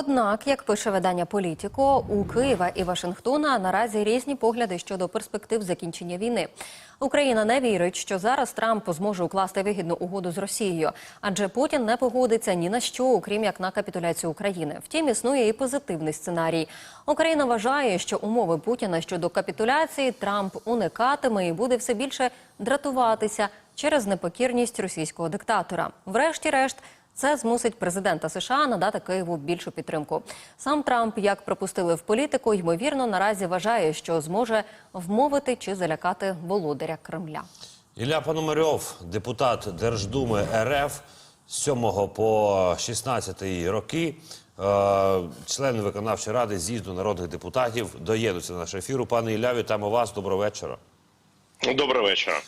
Однак, як пише видання Політіко, у Києва і Вашингтона наразі різні погляди щодо перспектив закінчення війни. Україна не вірить, що зараз Трамп зможе укласти вигідну угоду з Росією, адже Путін не погодиться ні на що, окрім як на капітуляцію України. Втім, існує і позитивний сценарій. Україна вважає, що умови Путіна щодо капітуляції Трамп уникатиме і буде все більше дратуватися через непокірність російського диктатора. Врешті-решт. Це змусить президента США надати Києву більшу підтримку. Сам Трамп, як пропустили в політику, ймовірно, наразі вважає, що зможе вмовити чи залякати володаря Кремля. Ілля Пономарьов, депутат Держдуми РФ з 7 по 16 роки, е, член виконавчої ради з'їзду народних депутатів, доєднуться до нашого ефіру. Пане Ілля, вітаємо вас. Доброго вечора. Доброго вечора.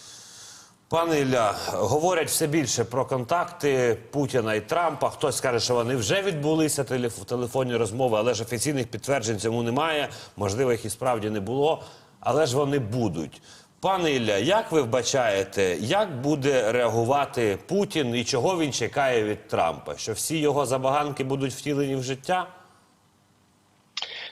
Пане Ілля, говорять все більше про контакти Путіна і Трампа. Хтось скаже, що вони вже відбулися телеф- телефонні розмови, але ж офіційних підтверджень цьому немає. Можливо, їх і справді не було, але ж вони будуть. Пане Ілля, як ви вбачаєте, як буде реагувати Путін і чого він чекає від Трампа? Що всі його забаганки будуть втілені в життя?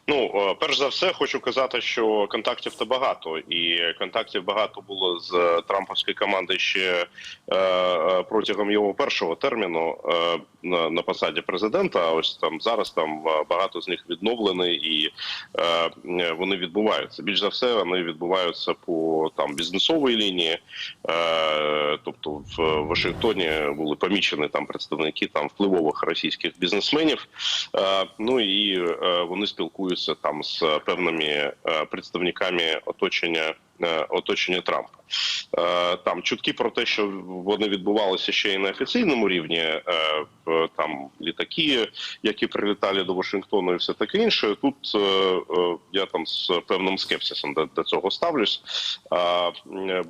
Ну, е, перш за все, хочу казати, що контактів то багато, і контактів багато було з трампівської команди ще е, е, протягом його першого терміну е, на, на посаді президента. Ось там зараз там е, багато з них відновлені і е, вони відбуваються. Більш за все, вони відбуваються по там бізнесовій лінії. Е, тобто в Вашингтоні були помічені там представники там впливових російських бізнесменів. Е, ну і е, вони спілкуються там з певними е, представниками оточення. Е, Оточення Трампа Е, там чутки про те, що вони відбувалися ще й на офіційному рівні, е, там літаки, які прилітали до Вашингтону, і все таке інше. Тут я там з певним скепсисом до, цього ставлюсь.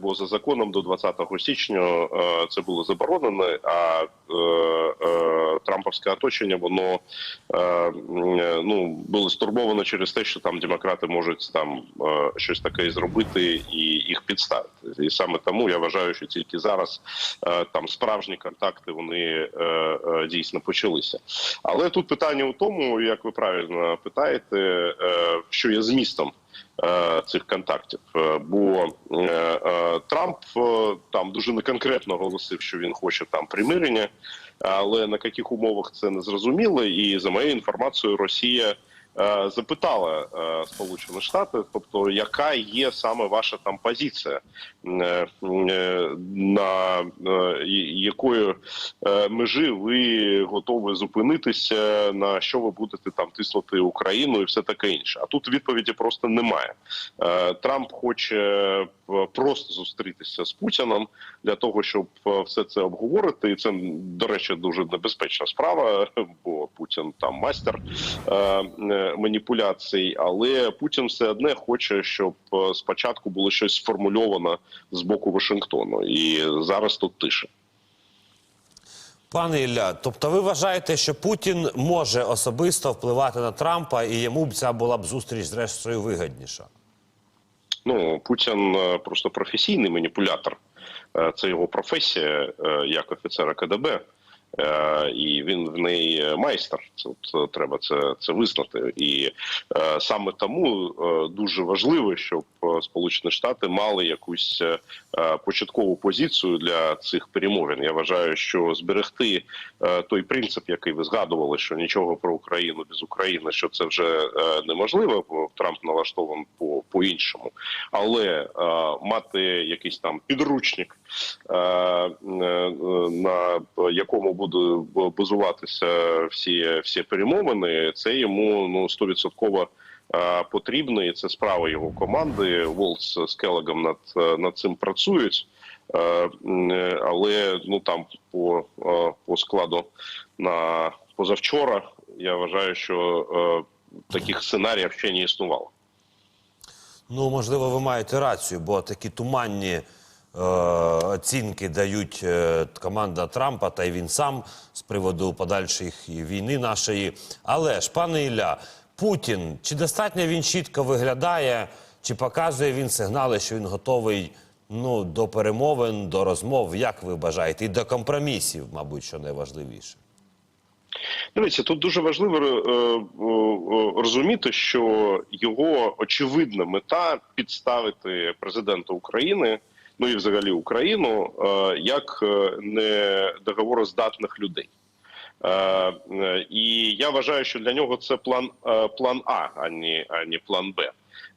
Бо за законом до 20 січня це було заборонено. А е, е, оточення воно ну було стурбовано через те, що там демократи можуть там щось таке зробити і їх підставити. І саме тому я вважаю, що тільки зараз е, там справжні контакти вони е, е, дійсно почалися. Але тут питання у тому, як ви правильно питаєте, що є змістом. Цих контактів, бо Трамп там дуже неконкретно оголосив, що він хоче там примирення, але на яких умовах це не зрозуміло. І за моєю інформацією, Росія запитала е, Сполучені Штати, тобто яка є саме ваша там позиція, е, е, на е, якої е, межі ви готові зупинитися, на що ви будете там тиснути Україну і все таке інше. А тут відповіді просто немає. Е, Трамп хоче е, просто зустрітися з Путіном для того, щоб е, все це обговорити. І це до речі дуже небезпечна справа, бо Путін там майстер е, е, маніпуляцій. Але Путін все одне хоче, щоб е, спочатку було щось сформульовано з боку Вашингтону, і зараз тут тиша. Пане Ілля, тобто ви вважаєте, що Путін може особисто впливати на Трампа, і йому б ця була б зустріч зрештою вигідніша? Ну Путін е, просто професійний маніпулятор. Е, Це його професія як офіцера КДБ. Е, І він в неї майстер. Це е, треба це, це визнати. І е, саме тому дуже важливо, щоб Сполучені Штати мали якусь початкову позицію для цих перемовин. Я вважаю, що зберегти той принцип, який ви згадували, що нічого про Україну без України, що це вже неможливо, бо Трамп налаштований по, по іншому. Але мати якийсь там підручник, на якому буде базуватися всі, всі перемовини, це йому ну стовідсотково. е, Потрібно, і це справа його команди. Волц з Келегом над, над цим працюють, Е, е, але ну там по, по складу на позавчора я вважаю, що таких сценаріїв ще не існувало. Ну, можливо, ви маєте рацію, бо такі туманні оцінки дають е, команда Трампа та й він сам з приводу подальших війни нашої. Але ж, пане Ілля, Путін, чи достатньо він чітко виглядає, чи показує він сигнали, що він готовий ну, до перемовин, до розмов, як ви бажаєте, і до компромісів, мабуть, що найважливіше? Дивіться, тут дуже важливо е, е, е, розуміти, що його очевидна мета підставити президента України, ну і взагалі Україну, е, як не договороздатних людей. Е, е, І я вважаю, що для нього це план, е, план А, ані ані план Б.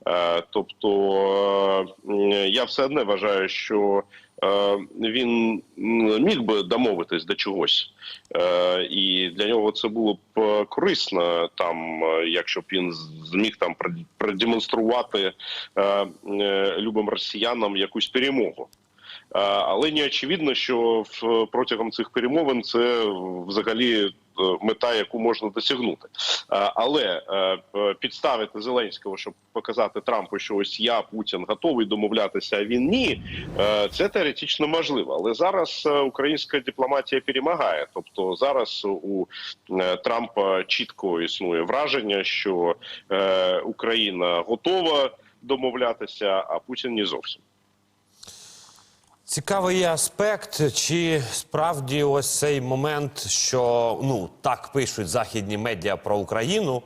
Е, Тобто е, я все одне вважаю, що е, він міг би домовитись до чогось, Е, і для нього це було б е, корисно, там, е, якщо б він зміг там продемонструвати е, е, любим росіянам якусь перемогу. Е, Але не очевидно, що протягом цих перемовин це взагалі е, мета, яку можна досягнути. Е, Але е, е, підставити Зеленського, щоб показати Трампу, що ось я Путін готовий домовлятися, а він ні. е, Це теоретично можливо. Але зараз е, українська дипломатія перемагає. Тобто зараз у е, Трампа чітко існує враження, що е, Україна готова домовлятися, а Путін не зовсім. Цікавий аспект, чи справді ось цей момент, що ну так пишуть західні медіа про Україну,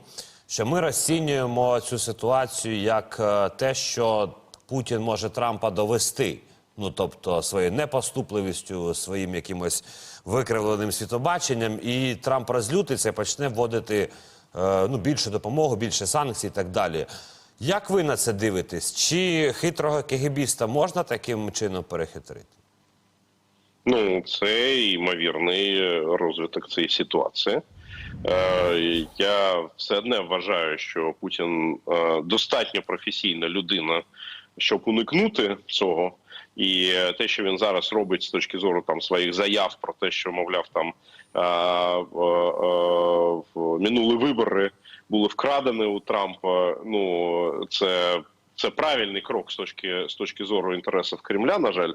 що ми розцінюємо цю ситуацію як е, те, що Путін може Трампа довести. Ну тобто своєю непоступливістю, своїм якимось викривленим світобаченням, і Трамп розлютиться і почне вводити е, ну, більше допомоги, більше санкцій і так далі. Як ви на це дивитесь? Чи хитрого кегебіста можна таким чином перехитрити? Ну, це ймовірний е, розвиток цієї ситуації. Е, Я все одне вважаю, що Путін е, достатньо професійна людина, щоб уникнути цього. І е, те, що він зараз робить з точки зору там своїх заяв про те, що мовляв там в минулі вибори були вкрадені у Трампа. Ну це це правильний крок з точки з точки зору інтересів Кремля. На жаль,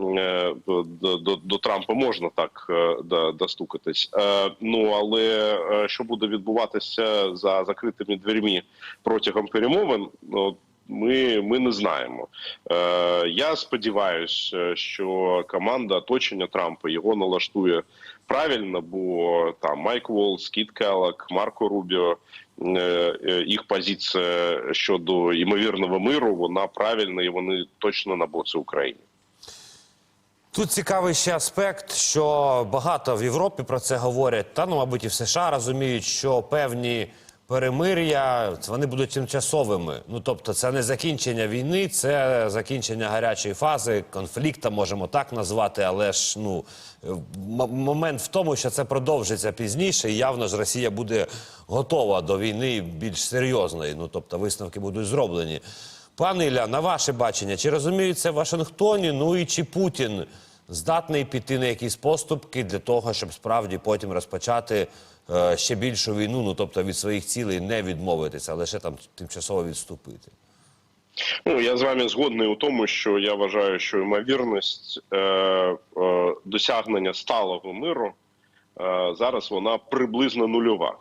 Е, до, до, до Трампа можна так е, достукатись. Е, Ну але що буде відбуватися за закритими дверьми протягом перемовин? Ну ми, ми не знаємо. Е, я сподіваюся, що команда оточення Трампа його налаштує правильно, бо там Майк Волс, Кіт Келлок, Марко Рубіо. е, е, Їх позиція щодо ймовірного миру вона правильна і вони точно на боці України. Тут цікавий ще аспект, що багато в Європі про це говорять, та ну, мабуть, і в США розуміють, що певні перемир'я вони будуть тимчасовими. Ну тобто, це не закінчення війни, це закінчення гарячої фази, конфлікта, можемо так назвати, але ж ну момент в тому, що це продовжиться пізніше, і явно ж Росія буде готова до війни більш серйозної. Ну тобто, висновки будуть зроблені. Пане Ілля, на ваше бачення, чи розуміють це в Вашингтоні? Ну і чи Путін здатний піти на якісь поступки для того, щоб справді потім розпочати ще більшу війну, ну тобто від своїх цілей не відмовитися, а лише там тимчасово відступити? Ну я з вами згодний у тому, що я вважаю, що ймовірність е, е, досягнення сталого миру е, зараз вона приблизно нульова.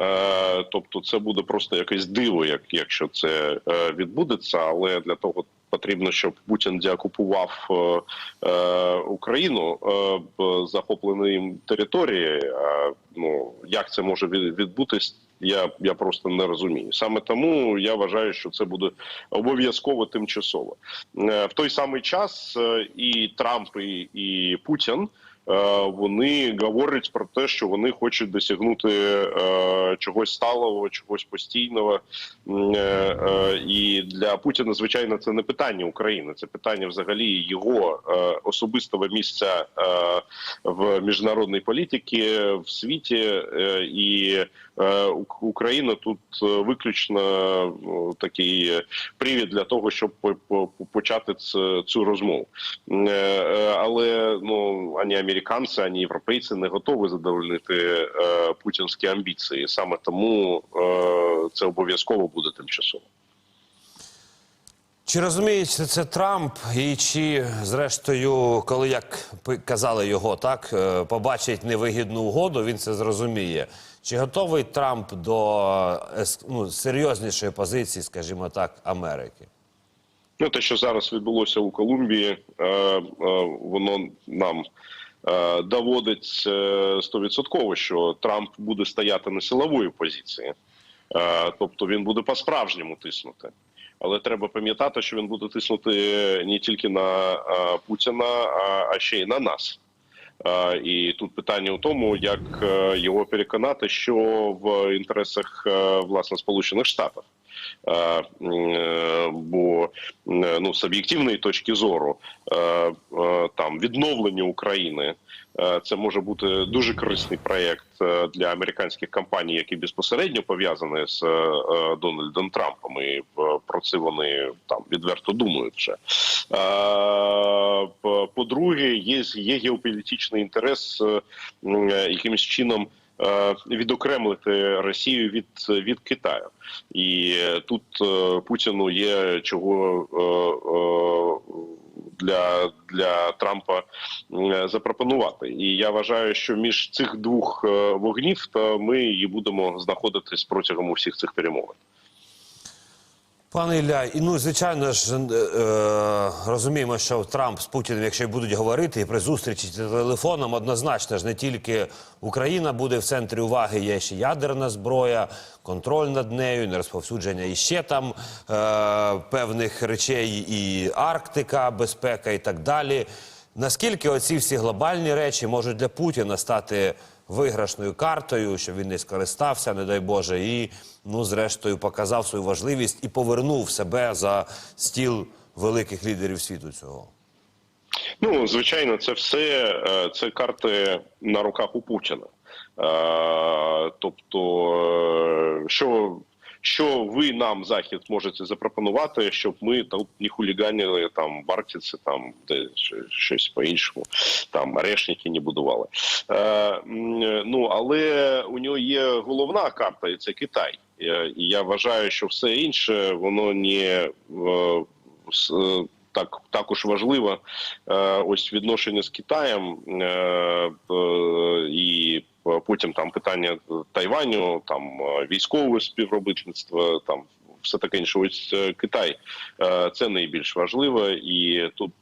Е, тобто, це буде просто якесь диво, як якщо це е, відбудеться, але для того. Потрібно, щоб Путін деокупував е, е, Україну е, їм території. А, ну як це може відбутись, я, я просто не розумію. Саме тому я вважаю, що це буде обов'язково тимчасово. Е, В той самий час е, і Трамп, і, і Путін. Е, Вони говорять про те, що вони хочуть досягнути е, чогось сталого, чогось постійного. Е, І для Путіна, звичайно, це не питання України, це питання взагалі його особистого місця в міжнародній політиці в світі. І Україна тут виключно е, такий привід для того, щоб по- по- почати цю розмову. Але ну ані американці, ані європейці не готові задовольнити е, путінські амбіції. Саме тому е, це обов'язково буде тимчасово. Чи розуміє це Трамп, і чи, зрештою, коли як казали його, так е, побачить невигідну угоду, він це зрозуміє. Чи готовий Трамп до е, ну, серйознішої позиції, скажімо так, Америки? Ну, те, що зараз відбулося у Колумбії, е, е, воно нам доводить е, стовідсотково, що Трамп буде стояти на силової позиції, Е, тобто він буде по-справжньому тиснути. Але треба пам'ятати, що він буде тиснути не тільки на е, Путіна, а, ще й на нас. Е, І тут питання у тому, як е, його переконати, що в інтересах е, власне Сполучених Штатів. Е, Бо е, ну з об'єктивної точки зору е, там відновлення України це може бути дуже корисний проєкт для американських компаній, які безпосередньо пов'язані з Дональдом Трампом. І про це вони там відверто думають вже. По- По-друге, є, геополітичний інтерес якимось чином. Е, Відокремлити Росію від від Китаю, і тут е, Путіну є чого е, для, для Трампа запропонувати. І я вважаю, що між цих двох вогнів то ми і будемо знаходитись протягом усіх цих перемовин. Пане Ілля, і ну звичайно ж е, е, розуміємо, що Трамп з Путіним, якщо будуть говорити, і при зустрічі телефоном, однозначно ж не тільки Україна буде в центрі уваги, є ще ядерна зброя, контроль над нею, нерозповсюдження іще там е, певних речей, і Арктика, безпека і так далі. Наскільки оці всі глобальні речі можуть для Путіна стати виграшною картою, щоб він не скористався, не дай Боже, і ну, зрештою, показав свою важливість і повернув себе за стіл великих лідерів світу цього. Ну, звичайно, це все е, це карти на руках у Путіна. Е, Тобто, е, що, що ви нам захід можете запропонувати, щоб ми тут не хуліганили там в там де щось по іншому, там арешники не будували. Е, Ну але у нього є головна карта, і це Китай. Е, І я вважаю, що все інше воно не е, е, так також важливо е, ось відношення з Китаєм е, е, і потім там питання Тайваню, там військове співробітництво, там все таке інше. Ось Китай це найбільш важливо, і тут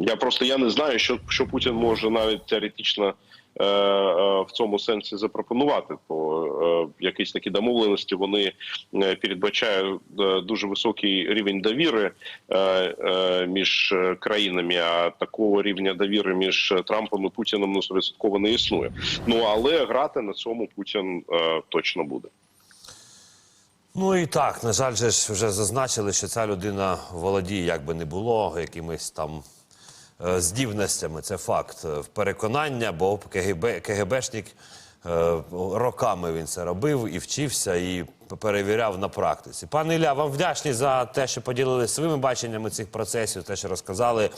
я просто я не знаю, що, що Путін може навіть теоретично. Е, е, В цьому сенсі запропонувати, то е, якісь такі домовленості вони передбачають дуже високий рівень довіри між країнами. А такого рівня довіри між Трампом і Путіним ну відсотково не існує. Ну але грати на цьому Путін точно буде. Ну і так, на жаль, же ж вже зазначили, що ця людина володіє, як би не було, якимись там здібностями. Це факт е, в переконання, бо КГБ, КГБшник е, роками він це робив і вчився, і перевіряв на практиці. Пане Ілля, вам вдячні за те, що поділилися своїми баченнями цих процесів, те, що розказали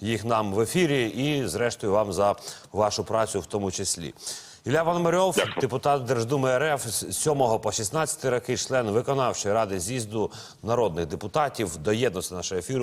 їх нам в ефірі, і зрештою вам за вашу працю в тому числі. Ілля Дякую. депутат Держдуми РФ з 7 по 16 роки, член виконавчої ради з'їзду народних депутатів, доєднався до нашого ефіру.